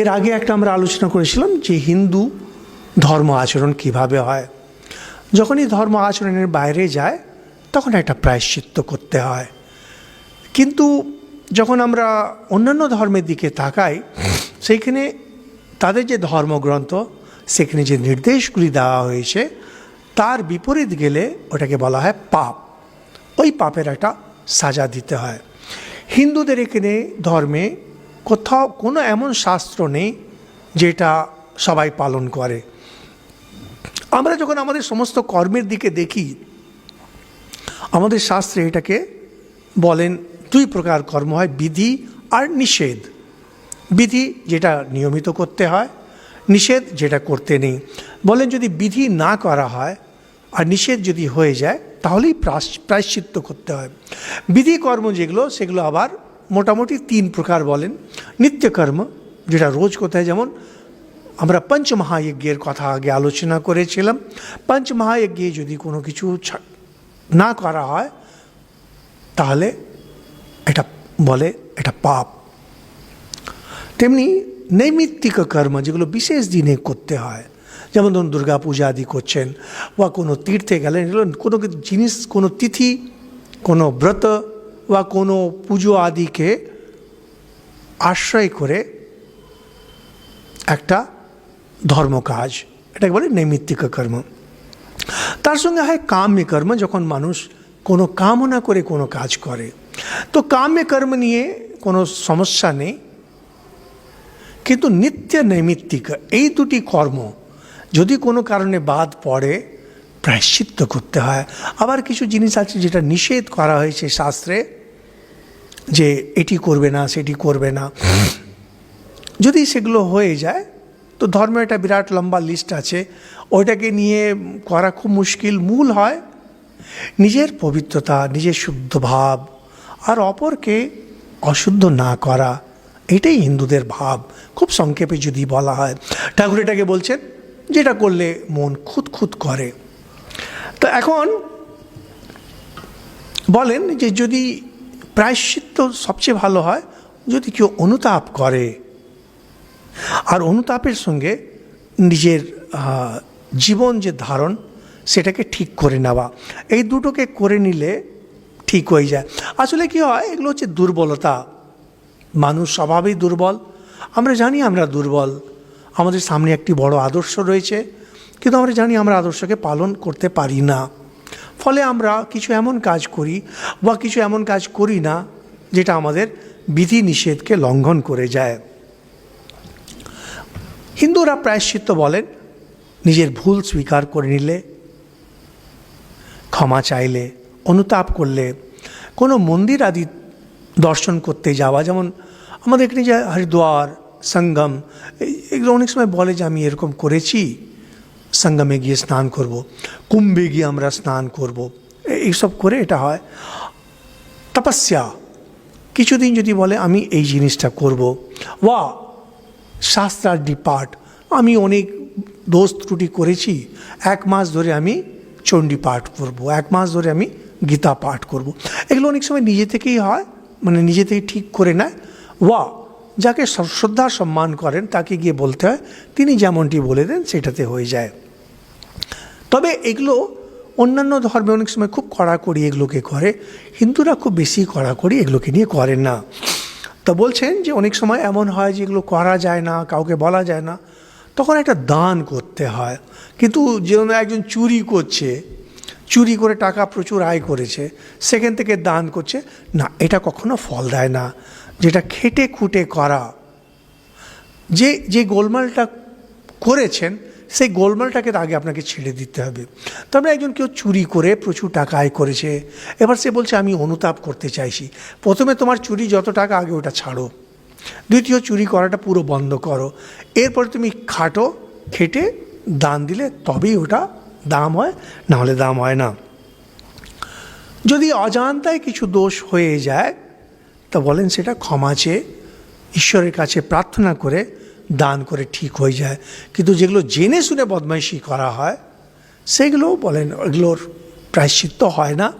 এর আগে একটা আমরা আলোচনা করেছিলাম যে হিন্দু ধর্ম আচরণ কীভাবে হয়। যখনই ধর্ম আচরণের বাইরে যায়, তখন একটা প্রায়শ্চিত্ত করতে হয়। কিন্তু যখন আমরা অন্যান্য ধর্মের দিকে তাকাই, সেইখানে তাদের যে ধর্মগ্রন্থ, সেখানে যে নির্দেশগুলি দেওয়া হয়েছে, তার বিপরীত গেলে ওটাকে বলা হয় পাপ। ওই পাপের একটা সাজা দিতে হয়। হিন্দুদের এখানে ধর্মে কোথাও কোনো এমন শাস্ত্র নেই যেটা সবাই পালন করে। আমরা যখন আমাদের সমস্ত কর্মের দিকে দেখি, আমাদের শাস্ত্রে এটাকে বলেন দুই প্রকার কর্ম হয়, বিধি আর নিষেধ। বিধি যেটা নিয়মিত করতে হয়, নিষেধ যেটা করতে নেই। বলেন যদি বিধি না করা হয় আর নিষেধ যদি হয়ে যায়, তাহলেই প্রায়শ্চিত্ত করতে হয়। বিধি কর্ম যেগুলো, সেগুলো আবার মোটামুটি তিন প্রকার বলেন। নিত্যকর্ম, যেটা রোজ কোথায় যেমন আমরা পঞ্চমহাযজ্ঞের কথা আগে আলোচনা করেছিলাম। পঞ্চমহাযজ্ঞে যদি কোনো কিছু না করা হয়, তাহলে এটা বলে এটা পাপ। তেমনি নৈমিত্তিক কর্ম যেগুলো বিশেষ দিনে করতে হয়, যেমন ধরুন দুর্গা পূজা আদি করছেন, বা কোনো তীর্থে গেলেন, এগুলো কোনো জিনিস, কোনো তিথি, কোনো ব্রত, বা কোনো পুজো আদিকে আশ্রয় করে একটা ধর্মকাজ, এটাকে বলে নৈমিত্তিক কর্ম। তার সঙ্গে হয় কাম্য কর্ম, যখন মানুষ কোনো কামনা করে কোনো কাজ করে। তো কাম্য কর্ম নিয়ে কোনো সমস্যা নেই, কিন্তু নিত্য নৈমিত্তিক এই দুটি কর্ম যদি কোনো কারণে বাদ পড়ে, প্রায়শ্চিত্ত করতে হয়। আবার কিছু জিনিস আছে যেটা নিষেধ করা হয়েছে শাস্ত্রে যে এটি করবে না, সেটি করবে না। যদি সেগুলো হয়ে যায়, তো ধর্মের একটা বিরাট লম্বা লিস্ট আছে। ওইটাকে নিয়ে করা খুব মুশকিল। মূল হয় নিজের পবিত্রতা, নিজের শুদ্ধ ভাব আর অপরকে অশুদ্ধ না করা। এটাই হিন্দুদের ভাব। খুব সংক্ষেপে যদি বলা হয়। ঠাকুর এটাকে বলছেন, যেটা করলে মন খুঁত খুঁত করে। তো এখন বলেন যে যদি প্রায়শ্চিত্ত সবচেয়ে ভালো হয় যদি কেউ অনুতাপ করে। আর অনুতাপের সঙ্গে নিজের জীবন যে ধারণ, সেটাকে ঠিক করে নেওয়া। এই দুটোকে করে নিলে ঠিক হয়ে যায়। আসলে কি হয়, এগুলো হচ্ছে দুর্বলতা। মানুষ স্বভাবেই দুর্বল। আমরা জানি আমরা দুর্বল। আমাদের সামনে একটি বড় আদর্শ রয়েছে। কিন্তু আমরা জানি আমরা আদর্শকে পালন করতে পারি না। ফলে আমরা কিছু এমন কাজ করি বা কিছু এমন কাজ করি না যেটা আমাদের বিধি নিষেধকে লঙ্ঘন করে যায় হিন্দুরা প্রায়শ্চিত্ত বলেন, নিজের ভুল স্বীকার করে নিলে, ক্ষমা চাইলে, অনুতাপ করলে, কোনো মন্দির আদি দর্শন করতে যাওয়া, যেমন আমাদের এখানে যে হরিদ্বার, সঙ্গম এগুলো অনেক সময় বলে যে আমি এরকম করেছি, সঙ্গমে গিয়ে স্নান করব। কুম্ভে গিয়ে আমরা স্নান করব। এইসব করে এটা হয়। তপস্যা। কিছুদিন যদি বলে, আমি এই জিনিসটা করব। বা শাস্ত্রার্ডি পাঠ। আমি অনেক দোষ ত্রুটি করেছি। এক মাস ধরে আমি চণ্ডী পাঠ করব। এক মাস ধরে আমি গীতা পাঠ করব। এগুলো অনেক সময় নিজে থেকেই হয় মানে নিজে থেকে ঠিক করে নেয়। ওয়া, যাকে শ্রদ্ধা সম্মান করেন, তাকে গিয়ে বলতে হয়, তিনি যেমনটি বলে দেন, সেটাতে হয়ে যায়। তবে এগুলো অন্যান্য ধর্মে অনেক সময় খুব কড়াকড়ি এগুলোকে করে। হিন্দুরা খুব বেশি কড়াকড়ি এগুলোকে নিয়ে করেন না। তো বলছেন যে অনেক সময় এমন হয় যে এগুলো করা যায় না, কাউকে বলা যায় না। তখন একটা দান করতে হয়। কিন্তু যেমন একজন চুরি করছে, চুরি করে টাকা প্রচুর আয় করেছে, সেখান থেকে দান করছে, না, এটা কখনো ফল দেয় না। যেটা খেটে খুঁটে করা। যে যে গোলমালটা করেছেন সেই গোলমালটাকে আগে আপনাকে ছেড়ে দিতে হবে। তবে একজন কেউ চুরি করে প্রচুর টাকা আয় করেছে। এবার সে বলছে, আমি অনুতাপ করতে চাইছি। প্রথমে তোমার চুরি যত টাকা, আগে ওটা ছাড়ো। দ্বিতীয়, চুরি করাটা পুরো বন্ধ করো। এরপরে তুমি খাটো, খেটে দান দিলে তবেই ওটা দাম হয় না হলে দাম হয় না। যদি অজান্তায় কিছু দোষ হয়ে যায়, তা বলেন সেটা ক্ষমা চেয়ে ঈশ্বরের কাছে প্রার্থনা করে দান করে ঠিক হয়ে যায়। কিন্তু যেগুলো জেনে শুনে বদমাইশি করা হয় সেগুলো বলেন ওগুলোর প্রায়শ্চিত্ত হয় না।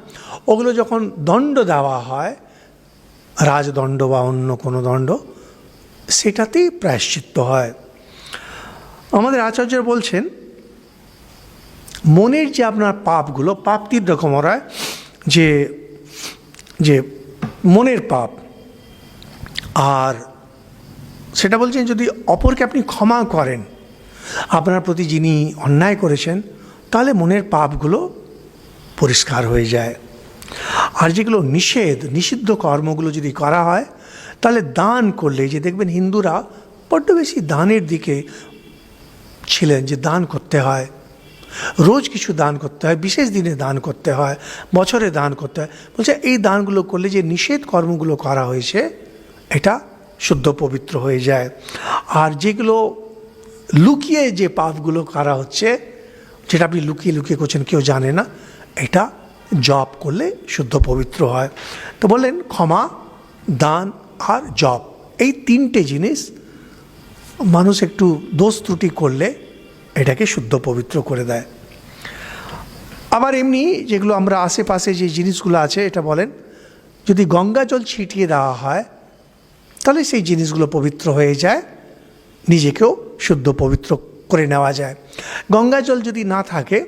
ওগুলো যখন দণ্ড দেওয়া হয়, রাজদণ্ড বা অন্য কোনো দণ্ড, সেটাতেই প্রায়শ্চিত্ত হয়। আমাদের আচার্য বলছেন, মনের যে আপনার পাপগুলো, পাপ তিন রকম হয় যে যে মনের পাপ, আর সেটা বলছেন যদি অপরকে আপনি ক্ষমা করেন, আপনার প্রতি যিনি অন্যায় করেছেন, তাহলে মনের পাপগুলো পরিষ্কার হয়ে যায়। আর যেগুলো নিষেধ, নিষিদ্ধ কর্মগুলো যদি করা হয়, তাহলে দান করলে যে দেখবেন হিন্দুরা বড্ড বেশি দানের দিকে ছিলেন যে দান করতে হয়। রোজ কিছু দান করতে হয়, বিশেষ দিনে দান করতে হয়, বছরে দান করতে হয়। বলছে এই দানগুলো করলে যে নিষেধ কর্মগুলো করা হয়েছে, এটা শুদ্ধ পবিত্র হয়ে যায়। আর যেগুলো লুকিয়ে যে পাপগুলো করা হচ্ছে, যেটা আপনি লুকিয়ে লুকিয়ে করছেন, কেউ জানে না, এটা জপ করলে শুদ্ধ পবিত্র হয়। তো বললেন, ক্ষমা, দান আর জপ, এই তিনটে জিনিস মানুষ একটু দোষ ত্রুটি করলে এটাকে শুদ্ধ পবিত্র করে দেয়। আবার এমনি যেগুলো আমরা আশেপাশে যে জিনিসগুলো আছে, এটা বলেন, যদি গঙ্গা জল ছিটিয়ে দেওয়া হয় তাহলে সেই জিনিসগুলো পবিত্র হয়ে যায়, নিজেকেও শুদ্ধ পবিত্র করে নেওয়া যায়। গঙ্গা জল যদি না থাকে,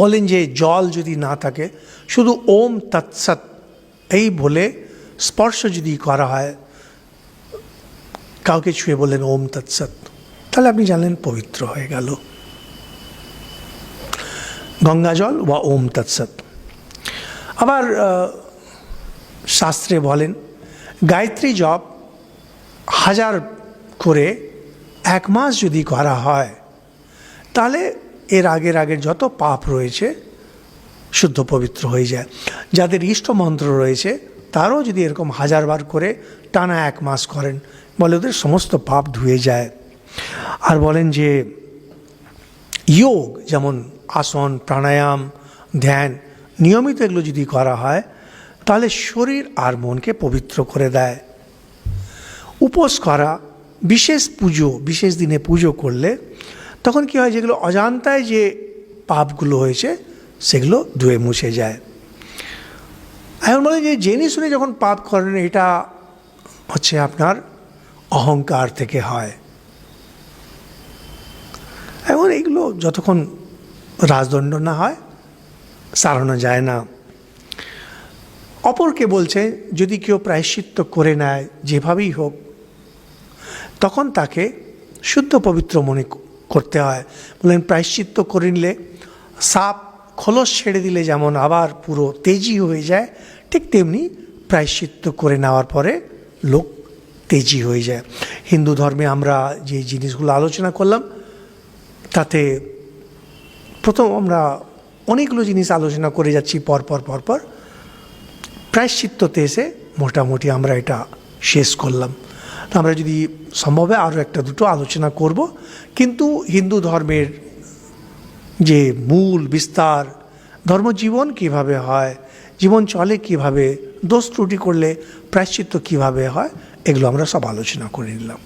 বলেন যে জল যদি না থাকে, শুধু ওম তৎসৎ এই বলে স্পর্শ যদি করা হয়, কাউকে ছুঁয়ে বললেন ওম তৎসৎ তাহলে আপনি জানলেন পবিত্র হয়ে গেল। গঙ্গা জল বা ওম তৎসৎ আবার শাস্ত্রে বলেন গায়ত্রী জপ হাজার করে এক মাস যদি করা হয়, তাহলে এর আগের আগের যত পাপ রয়েছে, শুদ্ধ পবিত্র হয়ে যায়। যাদের ইষ্ট মন্ত্র রয়েছে, তারও যদি এরকম হাজারবার করে টানা এক মাস করেন, বলে ওদের সমস্ত পাপ ধুয়ে যায়। আর বলেন যে, যোগ, যেমন আসন, প্রাণায়াম, ধ্যান, নিয়মিত এগুলো যদি করা হয় তাহলে শরীর আর মনকে পবিত্র করে দেয়। উপোস করা, বিশেষ পুজো, বিশেষ দিনে পুজো করলে তখন কি হয়, যেগুলো অজান্তায় যে পাপগুলো হয়েছে, সেগুলো ধুয়ে মুছে যায়। এখন বলে যে, জেনে শুনে যখন পাপ করেন, এটা হচ্ছে আপনার অহংকার থেকে হয়। এখন এইগুলো যতক্ষণ রাজদণ্ড না হয়, সারানো যায় না। অপরকে বলছে, যদি কেউ প্রায়শ্চিত্ত করে নেয়, যেভাবেই হোক, তখন তাকে শুদ্ধ পবিত্র মনে করতে হয়। বলেন প্রায়শ্চিত্ত করে নিলে সাপ খোলস ছেড়ে দিলে যেমন আবার পুরো তেজি হয়ে যায়, ঠিক তেমনি প্রায়শ্চিত্ত করে নেওয়ার পরে লোক তেজি হয়ে যায়। হিন্দু ধর্মে আমরা যে জিনিসগুলো আলোচনা করলাম, তাতে প্রথম আমরা অনেকগুলো জিনিস আলোচনা করে যাচ্ছি পরপর পরপর প্রায়শ্চিত্ততে এসে মোটামুটি আমরা এটা শেষ করলাম। আমরা যদি সম্ভব হয় আরও একটা দুটো আলোচনা করব, কিন্তু হিন্দু ধর্মের যে মূল বিস্তার, ধর্মজীবন কীভাবে হয়, জীবন চলে কীভাবে, দোষ ত্রুটি করলে প্রায়শ্চিত্ত কীভাবে হয়, এগুলো আমরা সব আলোচনা করে নিলাম।